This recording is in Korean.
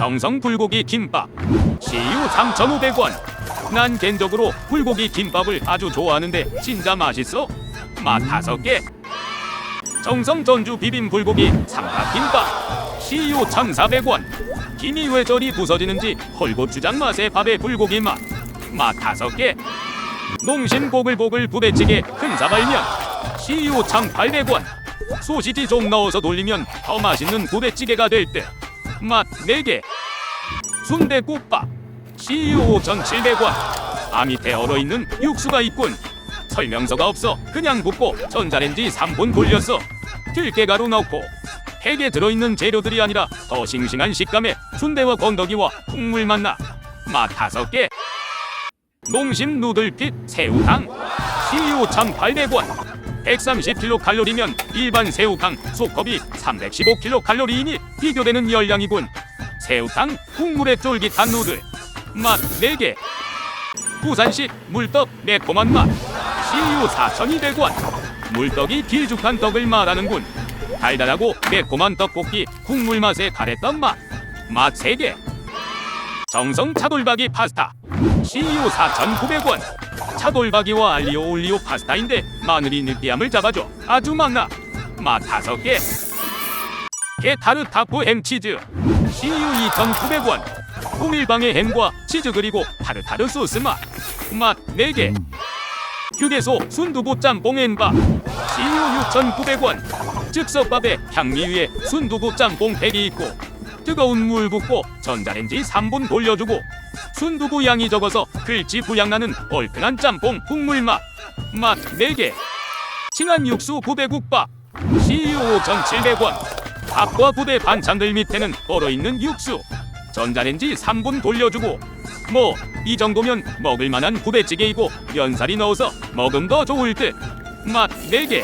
정성 불고기 김밥. CU 3,500원 난 개인적으로 불고기 김밥을 아주 좋아하는데 진짜 맛있어? 맛 다섯 개. 정성 전주 비빔 불고기 삼각김밥. CU 1,400원. 김이 왜 저리 부서지는지 헐고추장 맛의 밥의 불고기 맛. 맛 다섯 개. 농심 보글보글 부대찌개 큰 사발면. CU 1,800원. 소시지 좀 넣어서 돌리면 더 맛있는 부대찌개가 될 듯. 맛 4개. 순대국밥. CU 5,700원. 아 밑에 얼어있는 육수가 있군. 설명서가 없어 그냥 붓고 전자레인지 3분 돌렸어. 들깨가루 넣고 팩에 들어있는 재료들이 아니라 더 싱싱한 식감의 순대와 건더기와 국물 맛나. 맛 5개. 농심 누들핏 새우탕. CU 1,800원. 130kcal면 일반 새우탕 소컵이 315kcal이니 비교되는 열량이군. 새우탕 국물에 쫄깃한 누들 맛 4개. 부산식 물떡 매콤한 맛 CU 4,200원. 물떡이 길쭉한 떡을 말하는군. 달달하고 매콤한 떡볶이 국물 맛의 가래떡 맛. 맛 3개. 정성 차돌박이 파스타 CU 4,900원. 차돌박이와 알리오 올리오 파스타인데 마늘이 느끼함을 잡아줘 아주 많나 맛 다섯 개 게타르 타프 햄치즈 CU 2,900원 통일방의 햄과 치즈 그리고 타르타르 소스 맛맛 4개 휴게소 순두부 짬뽕 햄밥 CU 6,900원 즉석밥에 향미 위에 순두부 짬뽕 팩이 있고 뜨거운 물 붓고 전자레인지 3분 돌려주고 순두부 양이 적어서 글씨 부양나는 얼큰한 짬뽕 국물 맛. 맛 4개. 칭한 육수 부대국밥. CU 5,700원. 밥과 부대 반찬들 밑에는 얼어있는 육수. 전자레인지 3분 돌려주고. 뭐 이 정도면 먹을만한 부대찌개이고 면사리 넣어서 먹음 더 좋을 듯. 맛 4개.